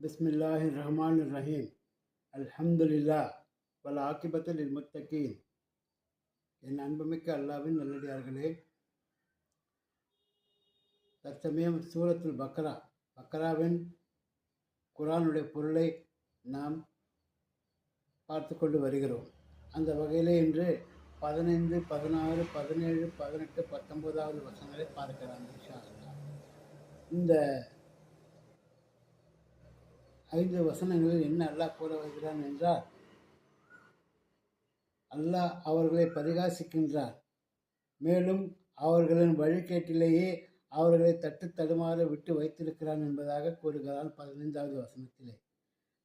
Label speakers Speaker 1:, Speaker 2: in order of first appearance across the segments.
Speaker 1: பிஸ்மில்லாஹ் ரஹ்மான் ரஹீம் அல்ஹம்துலில்லா பல ஆக்கிபத்தில் முத்தகீன் என் அன்புமிக்க அல்லாவின் நல்லடியார்களே தற்சமயம் சூரத்துல் பக்ரா பக்ராவின் குரானுடைய பொருளை நாம் பார்த்து கொண்டு வருகிறோம். அந்த வகையிலே இன்று பதினைந்து பதினாறு பதினேழு பதினெட்டு பத்தொன்பதாவது வருஷங்களை பார்க்கிறான் இந்த ஐந்து வசனங்களில் என்ன அல்லாஹ் கூற வருகிறான் என்றால் அல்லாஹ் அவர்களை பரிகாசிக்கின்றார். மேலும் அவர்களின் வழிகேட்டிலேயே அவர்களை தட்டு தடுமாற விட்டு வைத்திருக்கிறான் என்பதாக கூறுகிறான் பதினைந்தாவது வசனத்திலே.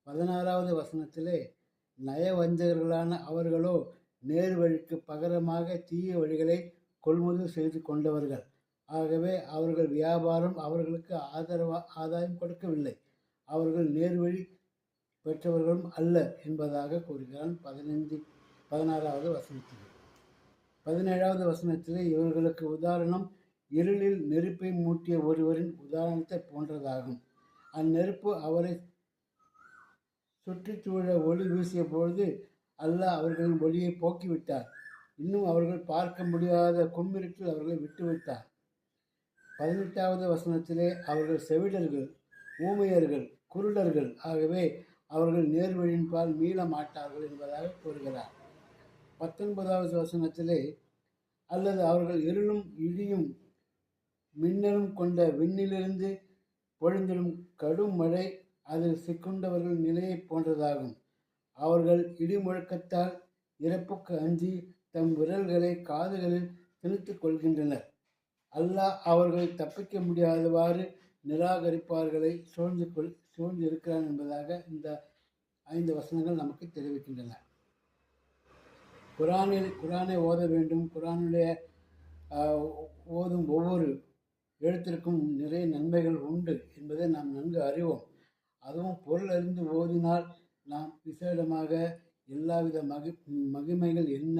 Speaker 1: பதினாறாவது வசனத்திலே நயவஞ்சகர்களான அவர்களோ நேர் வழிக்கு பகரமாக தீய வழிகளை கொள்முதல் செய்து கொண்டவர்கள். ஆகவே அவர்கள் வியாபாரம் அவர்களுக்கு ஆதரவா ஆதாயம் கொடுக்கவில்லை. அவர்கள் நேர்வழி பெற்றவர்களும் அல்ல என்பதாக கூறுகிறான் பதினைந்து பதினாறாவது வசனத்தில். பதினேழாவது வசனத்திலே இவர்களுக்கு உதாரணம் இருளில் நெருப்பை மூட்டிய ஒருவரின் உதாரணத்தை போன்றதாகும். அந்நெருப்பு அவரை சுற்றுச்சூழ ஒளி வீசிய பொழுது அல்ல அவர்களின் ஒளியை போக்கிவிட்டார். இன்னும் அவர்கள் பார்க்க முடியாத கும்பிருட்டில் அவர்களை விட்டுவிட்டார். பதினெட்டாவது வசனத்திலே அவர்கள் செவிடர்கள் ஊமையர்கள் குருடர்கள். ஆகவே அவர்கள் நேர்வழியின்பால் மீள மாட்டார்கள் என்பதாக கூறுகிறார். பத்தொன்பதாவது வசனத்திலே அல்லது அவர்கள் இருளும் இடியும் மின்னலும் கொண்ட விண்ணிலிருந்து பொழுந்திடும் கடும் மழை அதில் சிக்குண்டவர்கள் நிலையைப் போன்றதாகும். அவர்கள் இடி முழக்கத்தால் இறப்புக்கு அஞ்சி தம் விரல்களை காதுகளில் திணித்துக் கொள்கின்றனர். அல்லாஹ் அவர்கள் தப்பிக்க முடியாதவாறு நிராகரிப்பார்களை சூழ்ந்து கொள் சூழ்ந்து இருக்கிறான் என்பதாக இந்த ஐந்து வசனங்கள் நமக்கு தெரிவிக்கின்றன. குரானில் குரானை ஓத வேண்டும். குரானுடைய ஓதும் ஒவ்வொரு எழுத்திற்கும் நிறைய நன்மைகள் உண்டு என்பதை நாம் நன்கு அறிவோம். அதுவும் பொருள் அறிந்து ஓதினால் நாம் விசேடமாக எல்லாவித மகி மகிமைகள் என்ன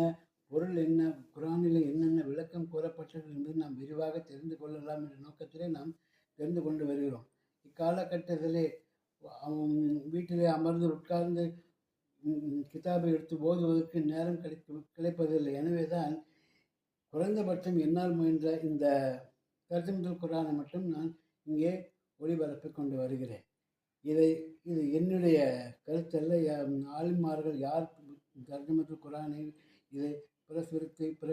Speaker 1: பொருள் என்ன குரானில் என்னென்ன விளக்கம் கூறப்பட்டது என்பது நாம் விரிவாக தெரிந்து கொள்ளலாம் என்ற நோக்கத்திலே நாம் தெரிந்து கொண்டு வருகிறோம். இக்காலகட்டத்திலே வீட்டிலே அமர்ந்து உட்கார்ந்து கிதாபை எடுத்து ஓதுவதற்கு நேரம் கிடைத்து கிடைப்பதில்லை. எனவே தான் குறைந்தபட்சம் என்னால் முயன்ற இந்த தர்ஜமத்துல் குரானை மட்டும் நான் இங்கே ஒளிபரப்பி கொண்டு வருகிறேன். இதை இது என்னுடைய கருத்தல்ல. ஆளுமார்கள் யார் தர்ஜமத்துல் குரானை இதை பிரசுரித்து பிர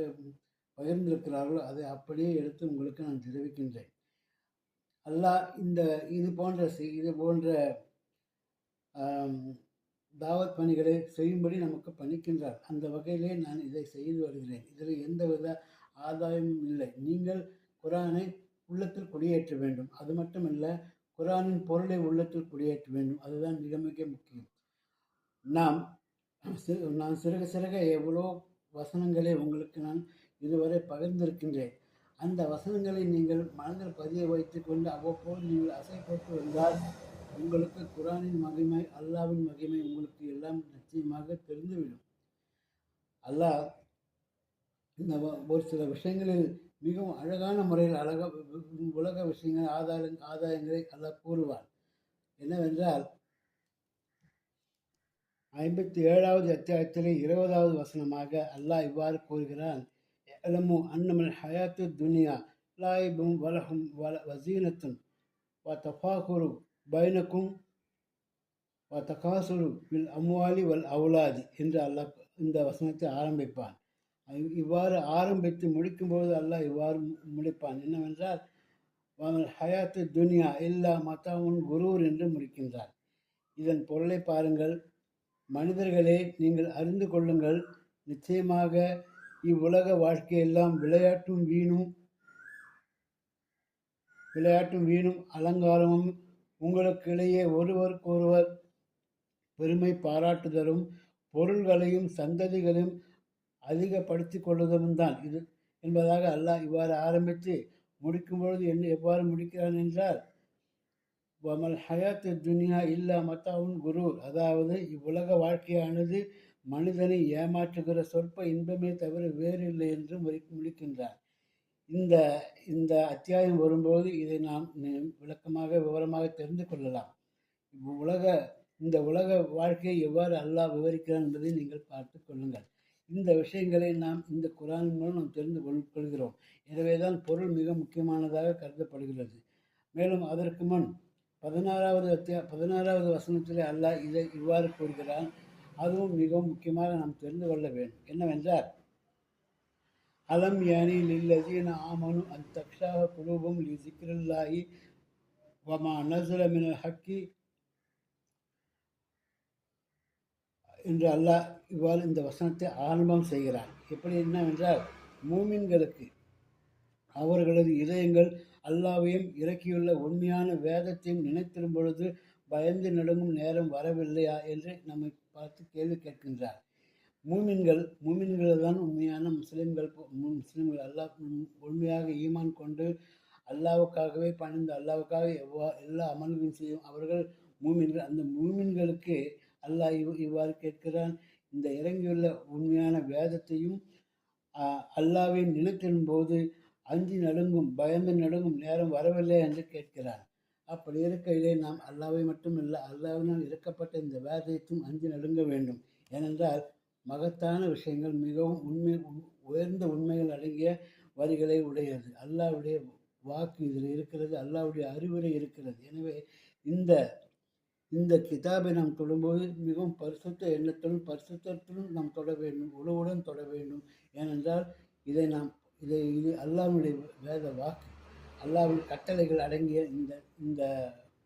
Speaker 1: பகிர்ந்திருக்கிறார்களோ அதை அப்படியே எடுத்து உங்களுக்கு நான் தெரிவிக்கின்றேன். அல்லாஹ் இந்த இது போன்ற இது போன்ற தாவத் பணிகளை செய்யும்படி நமக்கு பணிக்கின்றார். அந்த வகையிலே நான் இதை செய்து வருகிறேன். இதில் எந்தவித ஆதாயமும் இல்லை. நீங்கள் குரானை உள்ளத்தில் குடியேற்ற வேண்டும். அது மட்டுமல்ல குரானின் பொருளை உள்ளத்தில் குடியேற்ற வேண்டும். அதுதான் மிக மிக முக்கியம். நாம் நான் சிறுக சிறுக எவ்வளோ வசனங்களை உங்களுக்கு நான் இதுவரை பகிர்ந்திருக்கின்றேன். அந்த வசனங்களை நீங்கள் மனதில் பதிய வைத்துக்கொண்டு அவ்வப்போது நீங்கள் அசை போட்டு வந்தால் உங்களுக்கு குரானின் மகிமை அல்லாவின் மகிமை உங்களுக்கு எல்லாம் நிச்சயமாக தெரிந்துவிடும். அல்லாஹ் இந்த ஒரு சில விஷயங்களில் மிகவும் அழகான முறையில் அழக உலக விஷயங்கள் ஆதார ஆதாயங்களை அல்லாஹ் கூறுவார் என்னவென்றால் ஐம்பத்தி ஏழாவது அத்தியாயத்திலே இருபதாவது வசனமாக அல்லாஹ் இவ்வாறு கூறுகிறான் اعلموا அன்னமல் ஹயாத்து துனியா லாயிபும் ولهم வல வசீனத்தும் வ தஃபாகுரு பைனக்கும் வ தகாசுரு வில் அம்வாலி வல் அவுலாதி என்று அல்லாஹ் இந்த வசனத்தை ஆரம்பிப்பான் இவ்வாறு ஆரம்பித்து முடிக்கும்போது அல்லாஹ் இவ்வாறு முடிப்பான். என்னவென்றால் வமல் ஹயாத்து துனியா இல்லா மத்தாவுன் குரூர் என்று முடிக்கின்றார். இதன் பொருளை பாருங்கள். மனிதர்களே நீங்கள் அறிந்து கொள்ளுங்கள். நிச்சயமாக இவ்வுலக வாழ்க்கையெல்லாம் விளையாட்டும் வீணும் விளையாட்டும் வீணும் அலங்காரமும் உங்களுக்கிடையே ஒருவருக்கொருவர் பெருமை பாராட்டுதலும் பொருள்களையும் சந்ததிகளையும் அதிகப்படுத்திக் கொள்வதும் தான் இது. என்பதாக அல்லாஹ் இவ்வாறு ஆரம்பித்து முடிக்கும் பொழுது என்ன எவ்வாறு முடிக்கிறான் என்றால் வமல் ஹயாத்து துனியா இல்லா மத்தாவுன் குரு அதாவது இவ்வுலக வாழ்க்கையானது மனிதனை ஏமாற்றுகிற சொற்ப இன்பமே தவிர வேறில்லை என்று முடி முடிக்கின்றார் இந்த இந்த அத்தியாயம் வரும்போது இதை நாம் விளக்கமாக விவரமாக தெரிந்து கொள்ளலாம். உலக இந்த உலக வாழ்க்கையை எவ்வாறு அல்லாஹ் விவரிக்கிறான் என்பதை நீங்கள் பார்த்து கொள்ளுங்கள். இந்த விஷயங்களை நாம் இந்த குரான் மூலம் நாம் தெரிந்து கொள் கொள்கிறோம். எனவே தான் பொருள் மிக முக்கியமானதாக கருதப்படுகிறது. மேலும் அதற்கு முன் பதினாறாவது அத்தியா பதினாறாவது வசனத்திலே அல்லாஹ் இதை இவ்வாறு கூறுகிறான். அதுவும் மிகவும் முக்கியமாக நாம் தெரிந்து கொள்ள வேண்டும். என்னவென்றால் அலம் யானி லில்லதீன ஆமனு அன் தக்ஷாக குலூபும் லி வமா நசுல மினல் ஹக்கி என்று அல்லாஹ் இவ்வாறு இந்த வசனத்தை ஆரம்பம் செய்கிறார் எப்படி என்னவென்றால் மூமின்களுக்கு அவர்களது இதயங்கள் அல்லாவையும் இறக்கியுள்ள உண்மையான வேதத்தையும் நினைத்திடும் பொழுது பயந்து நடுங்கும் நேரம் வரவில்லையா என்று நம்மை பார்த்து கேள்வி கேட்கின்றார். மூமின்கள் மூமின்கள் தான் உண்மையான முஸ்லிம்கள் முஸ்லீம்கள் முஸ்லிம்கள் அல்லாஹ் உண்மையாக ஈமான் கொண்டு அல்லாவுக்காகவே பணிந்து அல்லாவுக்காக எவ்வா எல்லா அமல்களும் செய்யும் அவர்கள் மூமின்கள். அந்த மூமின்களுக்கு அல்லாஹ் இவ் இவ்வாறு கேட்கிறான் இந்த இறங்கியுள்ள உண்மையான வேதத்தையும் ஆஹ், அல்லாவை நிலைத்திடும் போது அஞ்சி நடுங்கும் பயந்து நடுங்கும் நேரம் வரவில்லை என்று கேட்கிறான் அப்படி இருக்கையிலே நாம் அல்லாவை மட்டும் இல்லை அல்லாவினால் இருக்கப்பட்ட இந்த வேதத்தையும் அஞ்சி நடுங்க வேண்டும். ஏனென்றால் மகத்தான விஷயங்கள் மிகவும் உண்மை உயர்ந்த உண்மைகள் அடங்கிய வரிகளை உடையது. அல்லாவுடைய வாக்கு இதில் இருக்கிறது அல்லாவுடைய அறிவுரை இருக்கிறது. எனவே இந்த இந்த கிதாபை நாம் தொடும்போது மிகவும் பரிசுத்த எண்ணத்துடன் பரிசுத்தத்துடன் நாம் தொட வேண்டும் உழவுடன் தொட வேண்டும். ஏனென்றால் இதை நாம் இதை இது அல்லாவுடைய வேத வாக்கு. அல்லாவின் கட்டளைகள் அடங்கிய இந்த இந்த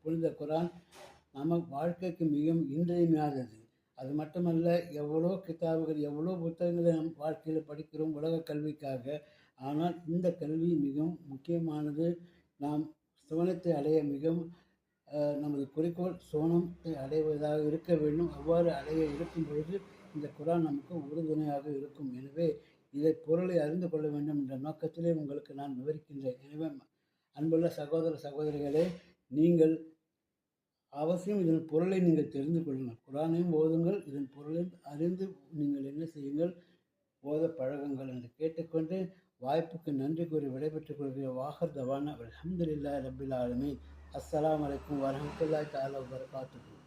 Speaker 1: புனித குரான் நம்ம வாழ்க்கைக்கு மிகவும் இன்றியமையாதது. அது மட்டுமல்ல எவ்வளோ கிதாபுகள் எவ்வளோ புத்தகங்களை நம் வாழ்க்கையில் படிக்கிறோம் உலக கல்விக்காக. ஆனால் இந்த கல்வி மிகவும் முக்கியமானது. நாம் சுவனத்தை அடைய மிகவும் நமது குறிக்கோள் சோனத்தை அடைவதாக இருக்க வேண்டும். அவ்வாறு அடைய இருக்கும் பொழுது இந்த குரான் நமக்கு உறுதுணையாக இருக்கும். எனவே இதை பொருளை அறிந்து கொள்ள வேண்டும் என்ற நோக்கத்திலே உங்களுக்கு நான் விவரிக்கின்றேன். எனவே அன்புள்ள சகோதர சகோதரிகளே நீங்கள் அவசியம் இதன் பொருளை நீங்கள் தெரிந்து கொள்ளுங்கள். குரானையும் ஓதுங்கள் இதன் பொருளை அறிந்து நீங்கள் என்ன செய்யுங்கள்? ஓத பழகுங்கள் என்று கேட்டுக்கொண்டு வாய்ப்புக்கு நன்றி கூறி விடைபெற்றுக் கொள்கிற வாகர் தவான அலமதுல்லா ரபில் ஆலமி அஸ்லாம் வலைக்கம் வரமத்துல்லாய் தாலா வரகாத்துக்கும்